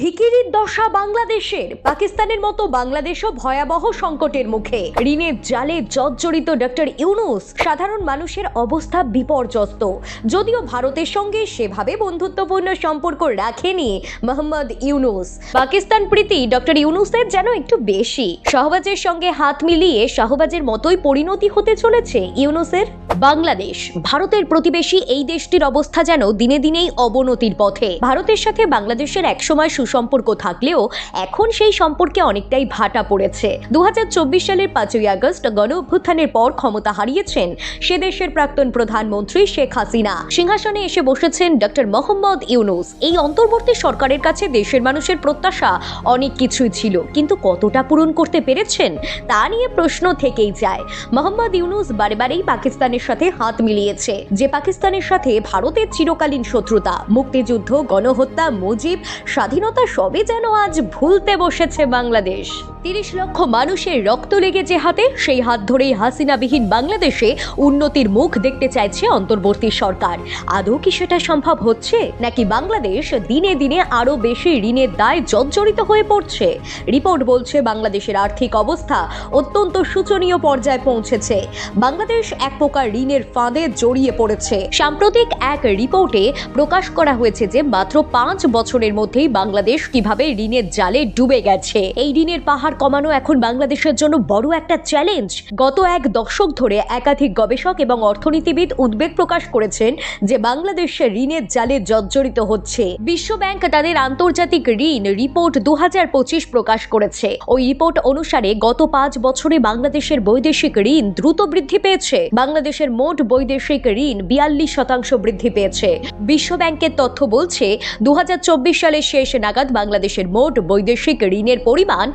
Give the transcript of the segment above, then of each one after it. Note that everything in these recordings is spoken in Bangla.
ভিকিরির দশা বাংলাদেশের। পাকিস্তানের মতো বাংলাদেশও ভয়াবহ সংকটের মুখে। ঋণের জালে জর্জরিত ডক্টর ইউনুস, সাধারণ মানুষের অবস্থা বিপর্যস্ত। যদিও ভারতের সঙ্গে সেভাবে বন্ধুত্বপূর্ণ সম্পর্ক রাখেনি মোহাম্মদ ইউনুস। পাকিস্তান প্রীতি ডক্টর ইউনুসের যেন একটু বেশি। শাহবাজের সঙ্গে হাত মিলিয়ে শাহবাজের মতোই পরিণতি হতে চলেছে ইউনুসের। বাংলাদেশ, ভারতের প্রতিবেশী এই দেশটির অবস্থা যেন দিনে দিনেই অবনতির পথে। ভারতের সাথে বাংলাদেশের একসময় সুসম্পর্ক থাকলেও এখন সেই সম্পর্কে অনেকটাই ভাটা পড়েছে। দুহাজার চব্বিশ সালের পাঁচই আগস্ট গণ অভ্যুত্থানের পর ক্ষমতা হারিয়েছেন সে দেশের প্রাক্তন প্রধানমন্ত্রী শেখ হাসিনা। সিংহাসনে এসে বসেছেন ডক্টর মোহাম্মদ ইউনুস। এই অন্তর্বর্তী সরকারের কাছে দেশের মানুষের প্রত্যাশা অনেক কিছুই ছিল। কিন্তু কতটা পূরণ করতে পেরেছেন? তা নিয়ে প্রশ্ন থেকেই যায়। মোহাম্মদ ইউনুস বারে বারেই পাকিস্তানের সাথে হাত মিলিয়েছে। যে পাকিস্তানের সাথে ভারতের চিরকালীন শত্রুতা, মুক্তিযুদ্ধ, গণহত্যা, মুজিব, স্বাধীনতা সবই যেন আজ ভুলতে বসেছে বাংলাদেশ। তিরিশ লক্ষ মানুষের রক্ত লেগেছে হাতে। সেই হাত ধরেই হাসিনাবিহীন বাংলাদেশে উন্নতির মুখ দেখতে চাইছে অন্তর্বর্তী সরকার। আদৌ কি সেটা সম্ভব হচ্ছে? নাকি বাংলাদেশ দিনে দিনে আরও বেশি ঋণের দায় জর্জরিত হয়ে পড়ছে? রিপোর্ট বলছে, বাংলাদেশের আর্থিক অবস্থা অত্যন্ত শোচনীয় পর্যায়ে পৌঁছেছে। বাংলাদেশ এক প্রকার ঋণের ফাঁদে জড়িয়ে পড়েছে। সাম্প্রতিক এক রিপোর্টে প্রকাশ করা হয়েছে যে, মাত্র পাঁচ বছরের মধ্যেই বাংলাদেশ কীভাবে ঋণের জালে ডুবে গেছে। এই ঋণের পাহাড় কমানো এখন বাংলাদেশের জন্য বড় একটা চ্যালেঞ্জ গত এক দশক ধরে একাধিক গবেষক এবং অর্থনীতিবিদ উদ্বেগ প্রকাশ করেছেন যে বাংলাদেশের ঋণের জালে জর্জরিত হচ্ছে। বিশ্ব ব্যাংক তাদের আন্তর্জাতিক ঋণ রিপোর্ট দু প্রকাশ করেছে। ওই রিপোর্ট অনুসারে গত পাঁচ বছরে বাংলাদেশের বৈদেশিক ঋণ দ্রুত বৃদ্ধি পেয়েছে। বাংলাদেশের মোট বৈদেশিক ঋণ বিয়াল্লিশ শতাংশ বৃদ্ধি পেয়েছে। বিশ্ব ব্যাংকের তথ্য বলছে দু হাজার চব্বিশ সালের শেষ নাগাদ বাংলাদেশের মোট বৈদেশিক ঋণের পরিমাণ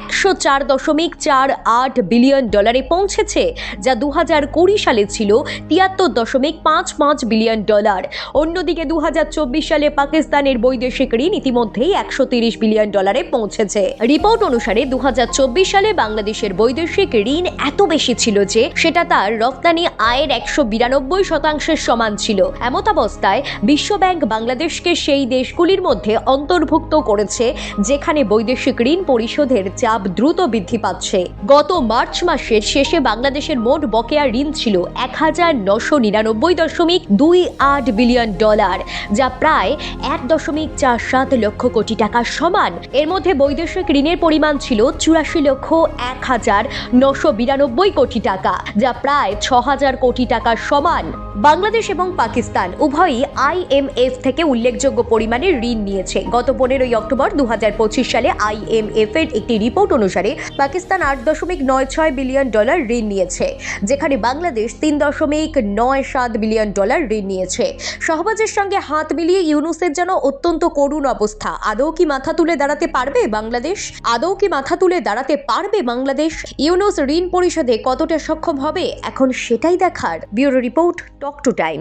একশো চার দশমিক চার আট বিলিয়ন ডলারে পৌঁছেছে, যা দু হাজার কুড়ি সালে ছিল তিয়াত্তর দশমিক পাঁচ পাঁচ বিলিয়ন ডলার। অন্যদিকে দু হাজার চব্বিশ সালে পাকিস্তানের বৈদেশিক ঋণ ইতিমধ্যেই একশো তিরিশ বিলিয়ন ডলারে পৌঁছেছে। রিপোর্ট অনুসারে দুহাজার চব্বিশ সালে বাংলাদেশের বৈদেশিক ঋণ এত বেশি ছিল যে সেটা তার রপ্তানি আয়ের একশো বিরানব্বই শতাংশের সমান ছিল। এমতাবস্থায় বিশ্বব্যাংক বাংলাদেশকে সেই দেশগুলির মধ্যে অন্তর্ভুক্ত করেছে, যেখানে বৈদেশিক ঋণ পরিশোধের চাপ দ্রুত বৃদ্ধি পাচ্ছে। গত মার্চ মাসের শেষে বাংলাদেশের মোট বকেয়া ঋণ ছিল এক হাজার নশো নিরানব্বই দশমিক দুই আট বিলিয়ন ডলার, যা প্রায় এক দশমিক চার সাত লক্ষ কোটি টাকার সমান। এর মধ্যে বৈদেশিক ঋণের পরিমাণ ছিল চুরাশি লক্ষ এক হাজার নশো বিরানব্বই কোটি টাকা, যা প্রায় ছ হাজার কোটি টাকার সমান। বাংলাদেশ এবং পাকিস্তান উভয়ই আইএমএফ থেকে উল্লেখযোগ্য পরিমাণে ঋণ নিয়েছে। গত পনেরোই অক্টোবর দু হাজার পঁচিশ সালে আইএমএফ এর একটি রিপোর্ট অনুসারে পাকিস্তান আট দশমিক নয় ছয় বিলিয়ন ডলার ঋণ নিয়েছে, যেখানে বাংলাদেশ তিন দশমিক নয় সাত বিলিয়ন ডলার ঋণ নিয়েছে। সহবাজের সঙ্গে হাত মিলিয়ে ইউনুসের যেন অত্যন্ত করুণ অবস্থা। আদৌ কি মাথা তুলে দাঁড়াতে পারবে বাংলাদেশ? আদৌ কি মাথা তুলে দাঁড়াতে পারবে বাংলাদেশ? ইউনুস ঋণ পরিশোধে কতটা সক্ষম হবে? এখন সেটাই দেখার। Bureau report talk to time